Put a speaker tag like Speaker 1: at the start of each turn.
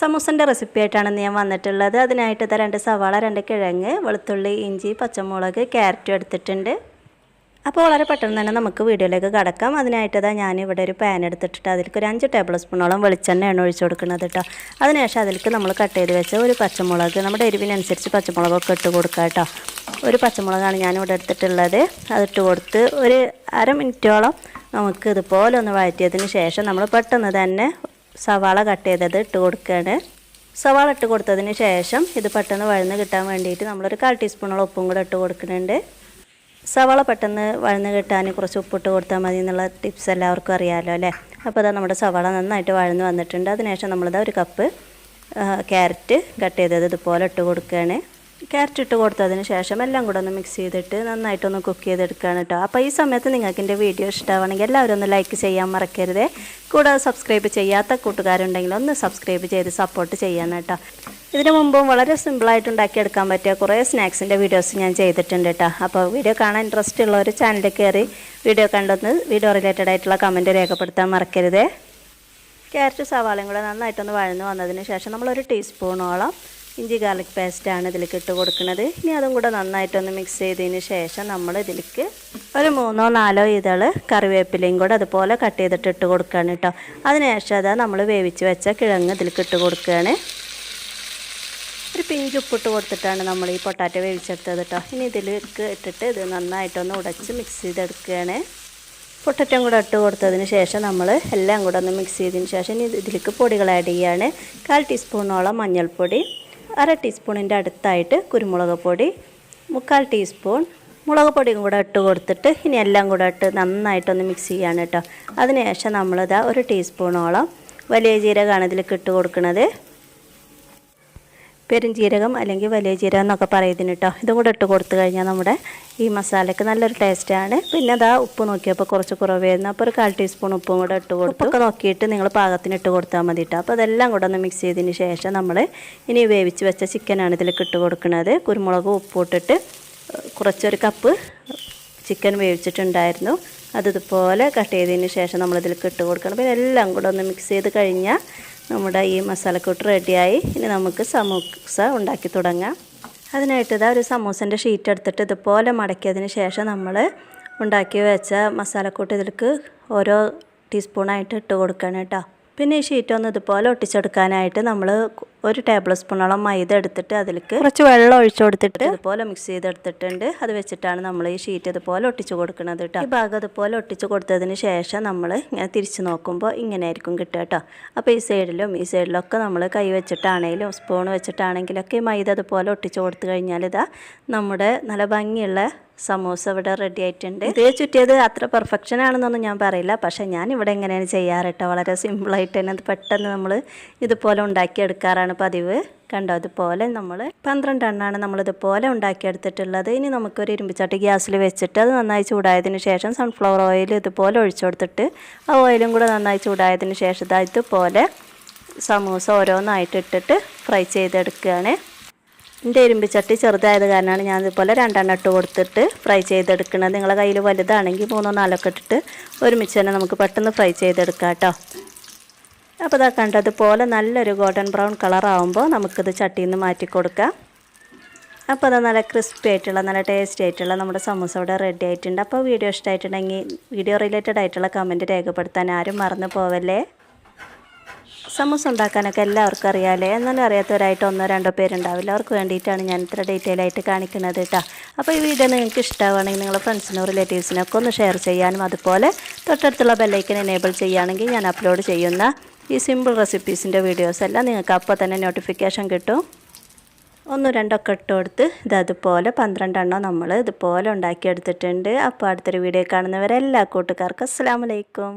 Speaker 1: സമൂസന്റെ recipe ആയിട്ടാണ് ഞാൻ വന്നിട്ടുള്ളത്. അതിനായിട്ട് ഇതാ രണ്ട് സവാള രണ്ട് കിഴങ്ങ് വെളുത്തുള്ളി ഇഞ്ചി പച്ചമുളക് ക്യാരറ്റും എടുത്തിട്ടുണ്ട്. അപ്പോൾ വളരെ പെട്ടെന്ന് തന്നെ നമുക്ക് വീഡിയോയിലേക്ക് കടക്കാം. അതിനായിട്ട് ഇതാ ഞാൻ ഇവിടെ ഒരു പാൻ എടുത്തിട്ട് അതിലേക്ക് ഒരു അഞ്ച് ടേബിൾ സ്പൂണോളം വെളിച്ചെണ്ണയാണ് ഒഴിച്ചു കൊടുക്കുന്നത് കേട്ടോ. അതിനുശേഷം അതിലേക്ക് നമ്മൾ കട്ട് ചെയ്ത് വെച്ച ഒരു പച്ചമുളക് നമ്മുടെ എരിവിനനുസരിച്ച് പച്ചമുളകൊക്കെ ഇട്ട് കൊടുക്കുക കേട്ടോ. ഒരു പച്ചമുളകാണ് ഞാനിവിടെ എടുത്തിട്ടുള്ളത്. അതിട്ട് കൊടുത്ത് ഒരു അര മിനിറ്റോളം നമുക്ക് ഇതുപോലെ ഒന്ന് വഴറ്റിയതിന് ശേഷം നമ്മൾ പെട്ടെന്ന് തന്നെ സവാള കട്ട് ചെയ്തത് ഇട്ട് കൊടുക്കുകയാണ്. സവാള ഇട്ട് കൊടുത്തതിന് ശേഷം ഇത് പെട്ടെന്ന് വഴന്ന് കിട്ടാൻ വേണ്ടിയിട്ട് നമ്മളൊരു കാൽ ടീസ്പൂണോളം ഉപ്പും കൂടെ ഇട്ട് കൊടുക്കുന്നുണ്ട്. സവാള പെട്ടെന്ന് വഴന്ന് കിട്ടാൻ കുറച്ച് ഉപ്പിട്ട് കൊടുത്താൽ മതി എന്നുള്ള ടിപ്സ് എല്ലാവർക്കും അറിയാമല്ലോ അല്ലേ? അപ്പോൾ അതാ നമ്മുടെ സവാള നന്നായിട്ട് വഴന്ന് വന്നിട്ടുണ്ട്. അതിനുശേഷം നമ്മളിതാ ഒരു കപ്പ് ക്യാരറ്റ് കട്ട് ചെയ്തത് ഇതുപോലെ ഇട്ട് കൊടുക്കുകയാണ്. ക്യാരറ്റ് ഇട്ട് കൊടുത്തതിന് ശേഷം എല്ലാം കൂടെ ഒന്ന് മിക്സ് ചെയ്തിട്ട് നന്നായിട്ടൊന്ന് കുക്ക് ചെയ്തെടുക്കുകയാണ് കേട്ടോ. അപ്പോൾ ഈ സമയത്ത് നിങ്ങൾക്ക് എന്റെ വീഡിയോ ഇഷ്ടമാണെങ്കിൽ എല്ലാവരും ഒന്ന് ലൈക്ക് ചെയ്യാൻ മറക്കരുത്. കൂടാതെ സബ്സ്ക്രൈബ് ചെയ്യാത്ത കൂട്ടുകാരുണ്ടെങ്കിൽ ഒന്ന് സബ്സ്ക്രൈബ് ചെയ്ത് സപ്പോർട്ട് ചെയ്യാൻ കേട്ടോ. ഇതിനു മുമ്പും വളരെ സിമ്പിളായിട്ട് ഉണ്ടാക്കിയെടുക്കാൻ പറ്റിയ കുറേ സ്നാക്സിന്റെ വീഡിയോസ് ഞാൻ ചെയ്തിട്ടുണ്ട് കേട്ടോ. അപ്പോൾ വീഡിയോ കാണാൻ ഇൻട്രസ്റ്റ് ഉള്ള ഒരു ചാനലിൽ കയറി വീഡിയോ കണ്ടൊന്ന് വീഡിയോ റിലേറ്റഡ് ആയിട്ടുള്ള കമന്റ് രേഖപ്പെടുത്താൻ മറക്കരുത്. ക്യാരറ്റ് സവാളയും കൂടെ നന്നായിട്ടൊന്ന് വഴന്ന് വന്നതിന് ശേഷം നമ്മളൊരു ടീസ്പൂണോളം ഇഞ്ചി ഗാർലിക് പേസ്റ്റാണ് ഇതിലേക്ക് ഇട്ട് കൊടുക്കുന്നത്. ഇനി അതും കൂടെ നന്നായിട്ടൊന്ന് മിക്സ് ചെയ്തതിന് ശേഷം നമ്മൾ ഇതിലേക്ക് ഒരു മൂന്നോ നാലോ ഇതൾ കറിവേപ്പിലയും കൂടെ അതുപോലെ കട്ട് ചെയ്തിട്ട് ഇട്ട് കൊടുക്കുകയാണ് കേട്ടോ അതിനുശേഷം അതാ നമ്മൾ വേവിച്ച് വെച്ച കിഴങ്ങ് ഇതിലേക്ക് ഇട്ട് കൊടുക്കുകയാണ്. ഒരു പിഞ്ച് ഉപ്പിട്ട് കൊടുത്തിട്ടാണ് നമ്മൾ ഈ പൊട്ടാറ്റോ വേവിച്ചെടുത്തത് കേട്ടോ ഇനി ഇതിലേക്ക് ഇട്ടിട്ട് ഇത് നന്നായിട്ടൊന്ന് ഉടച്ച് മിക്സ് ചെയ്തെടുക്കുകയാണ്. പൊട്ടറ്റം കൂടെ ഇട്ട് കൊടുത്തതിന് ശേഷം നമ്മൾ എല്ലാം കൂടെ ഒന്ന് മിക്സ് ചെയ്തതിന് ശേഷം ഇനി ഇതിലേക്ക് പൊടികൾ ആഡ് ചെയ്യുകയാണ് കാൽ ടീസ്പൂണോളം മഞ്ഞൾപ്പൊടി അര ടീസ്പൂണിന്റെ അടുത്തായിട്ട് കുരുമുളക് പൊടി മുക്കാൽ ടീസ്പൂൺ മുളക് പൊടിയും കൂടെ ഇട്ട് കൊടുത്തിട്ട് ഇനി എല്ലാം കൂടെ ഇട്ട് നന്നായിട്ടൊന്ന് മിക്സ് ചെയ്യാണ് കേട്ടോ അതിനുശേഷം നമ്മളിതാ ഒരു ടീസ്പൂണോളം വലിയ ജീരകമാണ് ഇതിലേക്ക് ഇട്ട് കൊടുക്കുന്നത് പെരുംജീരകം അല്ലെങ്കിൽ വലിയ ജീരകം എന്നൊക്കെ പറയുന്നതിന് കേട്ടോ ഇതും കൂടെ ഇട്ട് കൊടുത്തു കഴിഞ്ഞാൽ നമ്മുടെ ഈ മസാലയ്ക്ക് നല്ലൊരു ടേസ്റ്റാണ് പിന്നെ അതാ ഉപ്പ് നോക്കിയപ്പോൾ കുറച്ച് കുറവായിരുന്നു അപ്പോൾ ഒരു കാൽ ടീസ്പൂൺ ഉപ്പും കൂടെ ഇട്ട് കൊടുത്തു. ഒക്കെ നോക്കിയിട്ട് നിങ്ങൾ പാകത്തിന് ഇട്ട് കൊടുത്താൽ മതി കേട്ടോ അപ്പോൾ അതെല്ലാം കൂടെ ഒന്ന് മിക്സ് ചെയ്തതിന് ശേഷം നമ്മൾ ഇനി വേവിച്ച് വെച്ച ചിക്കനാണ് ഇതിലേക്ക് ഇട്ട് കൊടുക്കുന്നത്. കുരുമുളകും ഉപ്പും ഇട്ടിട്ട് കുറച്ചൊരു കപ്പ് ചിക്കൻ വേവിച്ചിട്ടുണ്ടായിരുന്നു. അതിതുപോലെ കട്ട് ചെയ്തതിന് ശേഷം നമ്മളിതിൽ ഇട്ട് കൊടുക്കണം. പിന്നെ എല്ലാം കൂടെ ഒന്ന് മിക്സ് ചെയ്ത് കഴിഞ്ഞാൽ നമ്മുടെ ഈ മസാലക്കൂട്ട് റെഡിയായി. ഇനി നമുക്ക് സമൂസ ഉണ്ടാക്കി തുടങ്ങാം. അതിനായിട്ട് ഇതാ ഒരു സമൂസന്റെ ഷീറ്റ് എടുത്തിട്ട് ഇതുപോലെ മടക്കിയതിന് ശേഷം നമ്മൾ ഉണ്ടാക്കി വെച്ച മസാലക്കൂട്ട് ഇതിലേക്ക് ഓരോ ടീസ്പൂണായിട്ട് ഇട്ട് കൊടുക്കണം കേട്ടോ. പിന്നെ ഈ ഷീറ്റ് ഒന്ന് ഇതുപോലെ ഒട്ടിച്ചെടുക്കാനായിട്ട് നമ്മൾ ഒരു ടേബിൾ സ്പൂണോളം മൈദ എടുത്തിട്ട് അതിലേക്ക് കുറച്ച് വെള്ളം ഒഴിച്ചു കൊടുത്തിട്ട് ഇതുപോലെ മിക്സ് ചെയ്തെടുത്തിട്ടുണ്ട്. അത് വെച്ചിട്ടാണ് നമ്മൾ ഈ ഷീറ്റ് ഇതുപോലെ ഒട്ടിച്ചു കൊടുക്കുന്നത് കേട്ടോ ഈ ഭാഗം ഇതുപോലെ ഒട്ടിച്ചു കൊടുത്തതിന് ശേഷം നമ്മൾ ഇങ്ങനെ തിരിച്ചു നോക്കുമ്പോൾ ഇങ്ങനെ ആയിരിക്കും കിട്ടുക കേട്ടോ അപ്പോൾ ഈ സൈഡിലും ഈ സൈഡിലൊക്കെ നമ്മൾ കൈ വെച്ചിട്ടാണെങ്കിലും സ്പൂൺ വെച്ചിട്ടാണെങ്കിലൊക്കെ ഈ മൈദ അതുപോലെ ഒട്ടിച്ചു കൊടുത്തു കഴിഞ്ഞാൽ ഇതാ നമ്മുടെ നല്ല ഭംഗിയുള്ള സമൂസ ഇവിടെ റെഡി ആയിട്ടുണ്ട്. ഇത് ചുറ്റിയത് അത്ര പെർഫെക്ഷൻ ആണെന്നൊന്നും ഞാൻ പറയില്ല. പക്ഷേ ഞാൻ ഇവിടെ എങ്ങനെയാണ് ചെയ്യാറ് കേട്ടോ വളരെ സിമ്പിളായിട്ട് തന്നെ അത് പെട്ടെന്ന് നമ്മൾ ഇതുപോലെ ഉണ്ടാക്കിയെടുക്കാറാണ് പതിവ്. കണ്ടോ? അതുപോലെ നമ്മൾ പന്ത്രണ്ട് എണ്ണാണ് നമ്മളിതുപോലെ ഉണ്ടാക്കിയെടുത്തിട്ടുള്ളത്. ഇനി നമുക്കൊരു ഇരുമ്പിച്ചട്ടി ഗ്യാസിൽ വെച്ചിട്ട് അത് നന്നായി ചൂടായതിന് ശേഷം സൺഫ്ലവർ ഓയിൽ ഇതുപോലെ ഒഴിച്ചു കൊടുത്തിട്ട് ആ ഓയിലും കൂടെ നന്നായി ചൂടായതിന് ശേഷം ഇതാ ഇതുപോലെ സമൂസ ഓരോന്നായിട്ട് ഇട്ടിട്ട് ഫ്രൈ ചെയ്തെടുക്കുകയാണ്. എന്റെ ഇരുമ്പിച്ചട്ടി ചെറുതായത് കാരണമാണ് ഞാൻ ഇതുപോലെ രണ്ടെണ്ണം ഇട്ട് കൊടുത്തിട്ട് ഫ്രൈ ചെയ്തെടുക്കുന്നത്. നിങ്ങളുടെ കയ്യിൽ വലുതാണെങ്കിൽ മൂന്നോ നാലൊക്കെ ഇട്ടിട്ട് ഒരുമിച്ച് തന്നെ നമുക്ക് പെട്ടെന്ന് ഫ്രൈ ചെയ്തെടുക്കാം കേട്ടോ. അപ്പോൾ ഇതാ കണ്ടതുപോലെ നല്ലൊരു ഗോൾഡൻ ബ്രൗൺ കളറാകുമ്പോൾ നമുക്കിത് ചട്ടിയിൽ നിന്ന് മാറ്റി കൊടുക്കാം. അപ്പോൾ അത് നല്ല ക്രിസ്പി ആയിട്ടുള്ള നല്ല ടേസ്റ്റി ആയിട്ടുള്ള നമ്മുടെ സമൂസ ഇവിടെ റെഡി ആയിട്ടുണ്ട്. അപ്പോൾ വീഡിയോ ഇഷ്ടമായിട്ടുണ്ടെങ്കിൽ വീഡിയോ റിലേറ്റഡ് ആയിട്ടുള്ള കമന്റ് രേഖപ്പെടുത്താൻ ആരും മറന്നു പോവല്ലേ? സമൂസ ഉണ്ടാക്കാനൊക്കെ എല്ലാവർക്കും അറിയാമല്ലേ എന്നാലും അറിയാത്തവരായിട്ട് ഒന്നോ രണ്ടോ പേരുണ്ടാവില്ല. അവർക്ക് വേണ്ടിയിട്ടാണ് ഞാൻ ഇത്ര ഡീറ്റെയിൽ ആയിട്ട് കാണിക്കുന്നത് കേട്ടോ. അപ്പോൾ ഈ വീഡിയോ നിങ്ങൾക്ക് ഇഷ്ടമാണെങ്കിൽ നിങ്ങളുടെ ഫ്രണ്ട്സിനോ റിലേറ്റീവ്സിനൊക്കെ ഒന്ന് ഷെയർ ചെയ്യാനും അതുപോലെ തൊട്ടടുത്തുള്ള ബെല്ലൈക്കൻ എനേബിൾ ചെയ്യുകയാണെങ്കിൽ ഞാൻ അപ്ലോഡ് ചെയ്യുന്ന ഈ സിമ്പിൾ റെസിപ്പീസിന്റെ വീഡിയോസ് എല്ലാം നിങ്ങൾക്ക് അപ്പോൾ തന്നെ നോട്ടിഫിക്കേഷൻ കിട്ടും. ഒന്ന് രണ്ടൊക്കെ ഇട്ട് കൊടുത്ത് ഇത് അതുപോലെ പന്ത്രണ്ടെണ്ണം നമ്മൾ ഇതുപോലെ ഉണ്ടാക്കിയെടുത്തിട്ടുണ്ട്. അപ്പോൾ അടുത്തൊരു വീഡിയോ കാണുന്നവരെല്ലാ കൂട്ടുകാർക്കും അസ്സാം വലൈക്കും